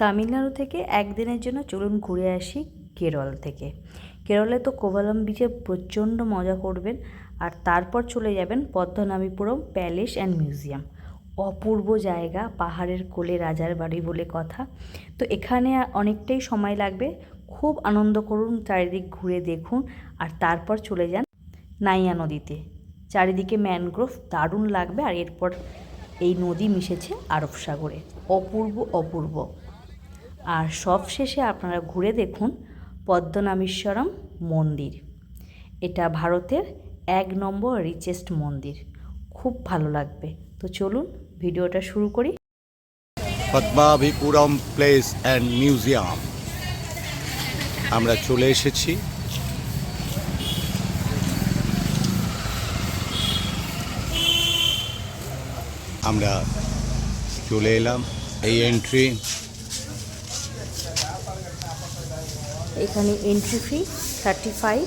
তামিলনাড়ু থেকে একদিনের জন্য চলুন ঘুরে আসি কেরল থেকে। কেরলে তো কোভালাম বিচে প্রচণ্ড মজা করবেন আর তারপর চলে যাবেন পদ্মনাভীপুরম প্যালেস অ্যান্ড মিউজিয়াম অপূর্ব জায়গা, পাহাড়ের কোলে রাজার বাড়ি বলে কথা। তো এখানে অনেকটাই সময় লাগবে। খুব আনন্দ করুন, চারিদিক ঘুরে দেখুন আর তারপর চলে যান নাইয়া নদীতে। চারিদিকে ম্যানগ্রোভ দারুণ লাগবে আর এরপর এই নদী মিশেছে আরব সাগরে। অপূর্ব অপূর্ব। আর সব শেষে আপনারা ঘুরে দেখুন পদ্মনাভীশ্বরম মন্দির। এটা ভারতের এক নম্বর রিচেস্ট মন্দির। খুব ভালো লাগবে। তো চলুন ভিডিওটা শুরু করি। Padmanabhapuram palace and museum. আমরা চলে এসেছি। আমরা চলে এলাম এই এন্ট্রি এখানে এন্ট্রি ফি থার্টি ফাইভ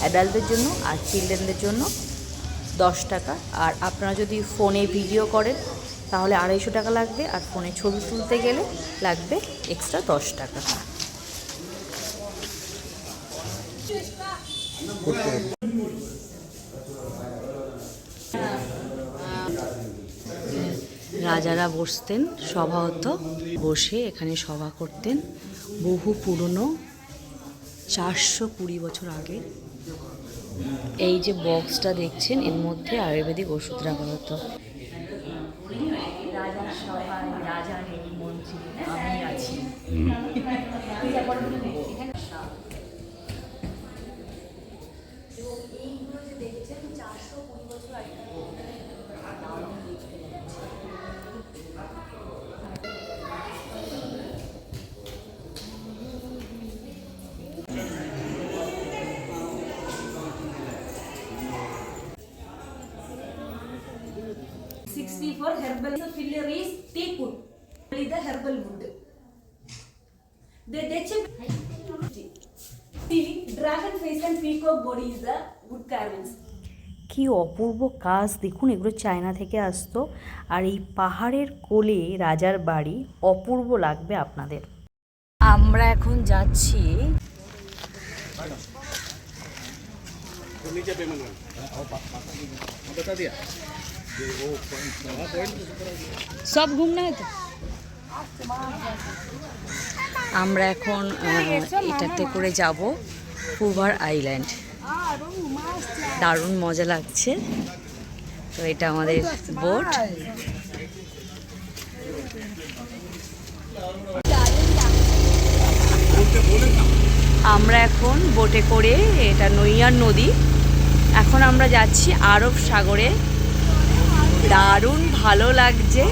অ্যাডাল্টদের জন্য আর চিলড্রেনদের জন্য দশ টাকা। আর আপনারা যদি ফোনে ভিডিও করেন, তাহলে আড়াইশো টাকা লাগবে, আর ফোনে ছবি তুলতে গেলে লাগবে এক্সট্রা দশ টাকা। রাজারা বসতেন, সভা হতো। বসে এখানে সভা করতেন। বহু পুরনো চারশো কুড়ি বছর আগে এই যে বক্সটা দেখছেন এর মধ্যে আয়ুর্বেদিক ওষুধ রাখা হতো। এবং এইগুলো যে দেখছেন চারশো কুড়ি বছর আগে। 64 herbal filler is teakwood. Only the herbal wood. The Dutch See, dragon face and peacock body is the wood carvings. কি অপূর্ব কাজ দেখুন এগুলো চায়না থেকে আসতো আর এই পাহাড়ের কোলে রাজার বাড়ি অপূর্ব লাগবে আপনাদের আমরা এখন যাচ্ছি সব ঘুমনা আমরা এখন এটাতে করে যাব ফুভার আইল্যান্ড। দারুণ মজা লাগছে। তো এটা আমাদের বোট। আমরা এখন বোটে করে এটা নৈয়ার নদী। এখন আমরা যাচ্ছি আরব সাগরে। দারুণ ভালো লাগছে।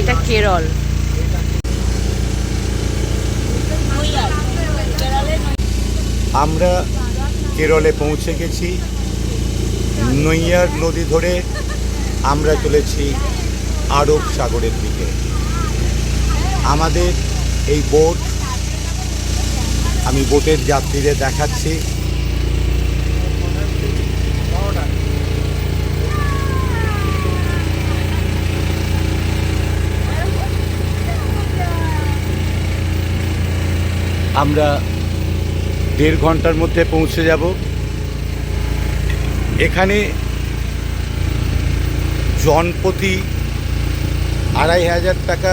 এটা কেরল। আমরা কেরলে পৌঁছে গেছি। নৈয়ার নদী ধরে আমরা চলেছি আরব সাগরের দিকে। আমাদের এই বোট, আমি বোটের যাত্রীদের দেখাচ্ছি। আমরা দেড় ঘণ্টার মধ্যে পৌঁছে যাব। এখানে জনপ্রতি আড়াই হাজার টাকা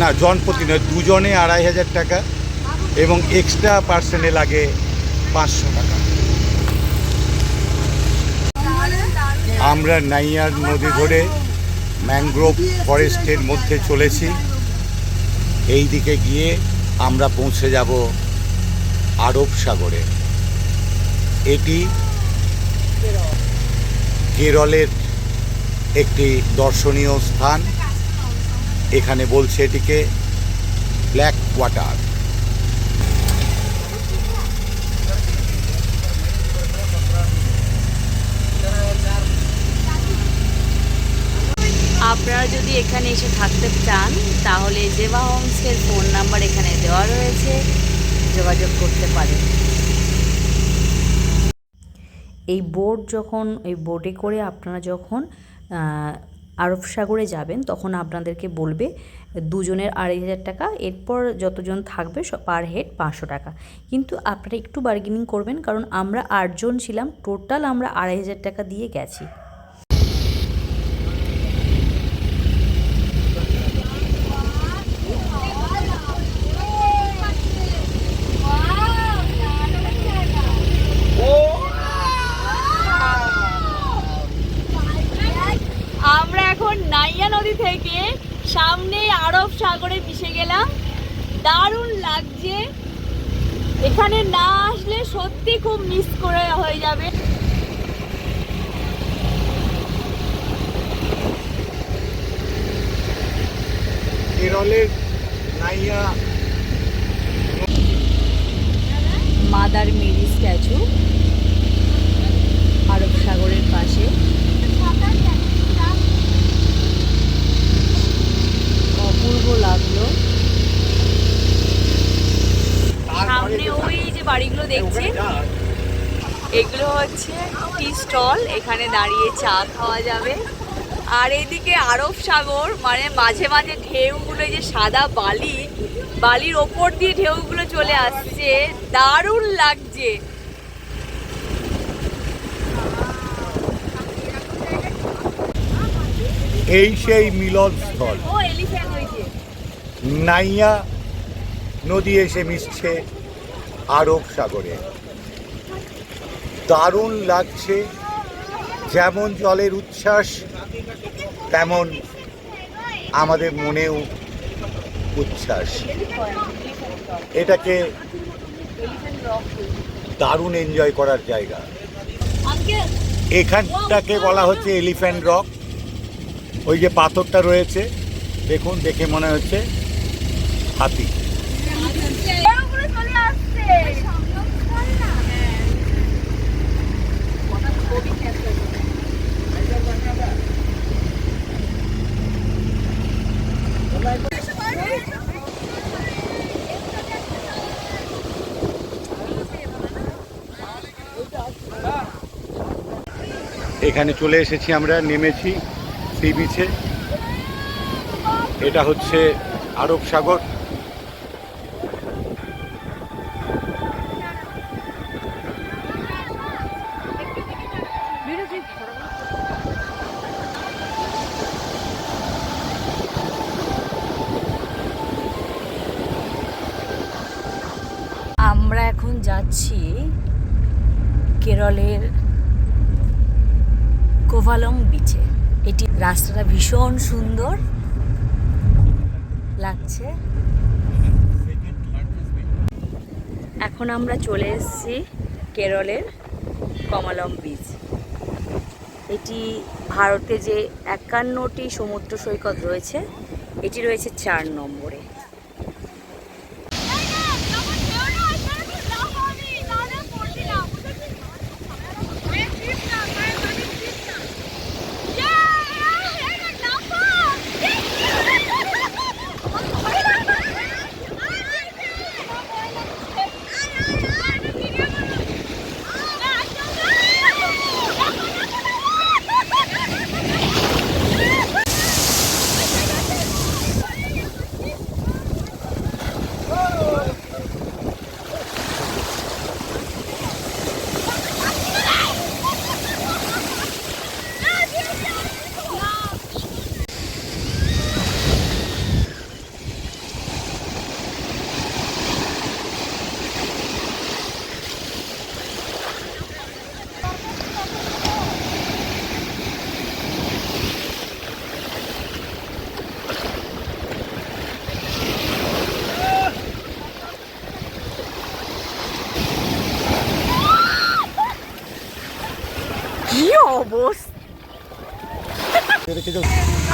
না জনপ্রতি নয়, দুজনে আড়াই হাজার টাকা এবং এক্সট্রা পার্সেনে লাগে পাঁচশো টাকা। আমরা নাইয়ার নদী ধরে ম্যানগ্রোভ ফরেস্টের মধ্যে চলেছি। এই দিকে গিয়ে আমরা পৌঁছে যাব আরব সাগরে। এটি কেরলের একটি দর্শনীয় স্থান। এখানে বলছে এটিকে ব্ল্যাক ওয়াটার আপনারা যদি এখানে এসে থাকতে চান, তাহলে জেবা হোমসের ফোন নাম্বার এখানে দেওয়া রয়েছে। যোগাযোগ করতে পারেন। এই বোট যখন, এই বোটে করে আপনারা যখন আরব সাগরে যাবেন, তখন আপনাদেরকে বলবে, দুজনের আড়াই হাজার টাকা, এরপর যতজন থাকবে পার হেড পাঁচশো টাকা। কিন্তু আপনারা একটু বার্গেনিং করবেন, কারণ আমরা আটজন ছিলাম টোটাল আমরা আড়াই হাজার টাকা দিয়ে গেছি আমরা এখন নাইয়া নদী থেকে সামনে আরব সাগরে মিশে গেলাম। দারুণ লাগছে। এখানে না আসলে সত্যি খুব মিস করে হয়ে যাবে। কেরলের নাইয়া মাদার মেরি স্ট্যাচু আরব সাগরের পাশে। অপূর্ব লাগল। সামনে ওই যে বাড়িগুলো দেখছি এগুলো হচ্ছে টি স্টল এখানে দাঁড়িয়ে চা খাওয়া যাবে। আর এদিকে আরব সাগর মানে মাঝে মাঝে ঢেউগুলো যে সাদা বালি বালির ওপর দিয়ে ঢেউগুলো চলে আসছে। দারুণ লাগছে। এই সেই মিলন স্থল ও এলিফ্যান্ট নাইয়া নদী এসে মিশছে আরব সাগরে। দারুণ লাগছে, যেমন জলের উচ্ছ্বাস, তেমন আমাদের মনেও উচ্ছ্বাস। এটাকে দারুণ এনজয় করার জায়গা। এখানটাকে বলা হচ্ছে এলিফ্যান্ট রক ওই যে পাথরটা রয়েছে, দেখুন, দেখে মনে হচ্ছে। হাতি। এখানে চলে এসেছি আমরা নেমেছি সি বিচে। এটা হচ্ছে আরব সাগর। কেরলের কোভালং বিচে এটি রাস্তাটা ভীষণ সুন্দর লাগছে। এখন আমরা চলে এসেছি কেরলের কমলম বিচ এটি ভারতে যে একান্নটি সমুদ্র সৈকত রয়েছে, এটি রয়েছে চার নম্বরে।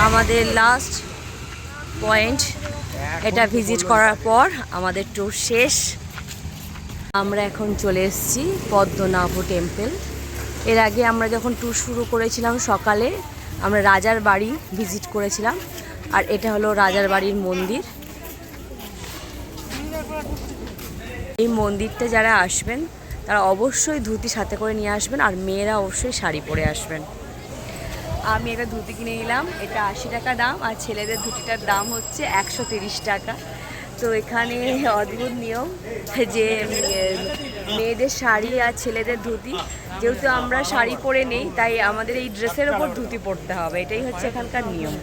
আমাদের লাস্ট পয়েন্ট এটা ভিজিট করার পর আমাদের ট্যুর শেষ। আমরা এখন চলে এসেছি পদ্মনাভ টেম্পল এর আগে আমরা যখন ট্যুর শুরু করেছিলাম সকালে, আমরা রাজার বাড়ি ভিজিট করেছিলাম। আর এটা হলো রাজার বাড়ির মন্দির। এই মন্দিরটা যারা আসবেন, তারা অবশ্যই ধুতি সাথে করে নিয়ে আসবেন, আর মেয়েরা অবশ্যই শাড়ি পরে আসবেন। আমি একটা ধুতি কিনে নিলাম, এটা আশি টাকা দাম, আর ছেলেদের ধুতিটার দাম হচ্ছে একশো টাকা। তো এখানে অদ্ভুত নিয়ম যে মেয়েদের শাড়ি আর ছেলেদের ধুতি, যেহেতু আমরা শাড়ি পরে নেই, তাই আমাদের এই ড্রেসের ওপর ধুতি পরতে হবে, এটাই হচ্ছে এখানকার নিয়ম।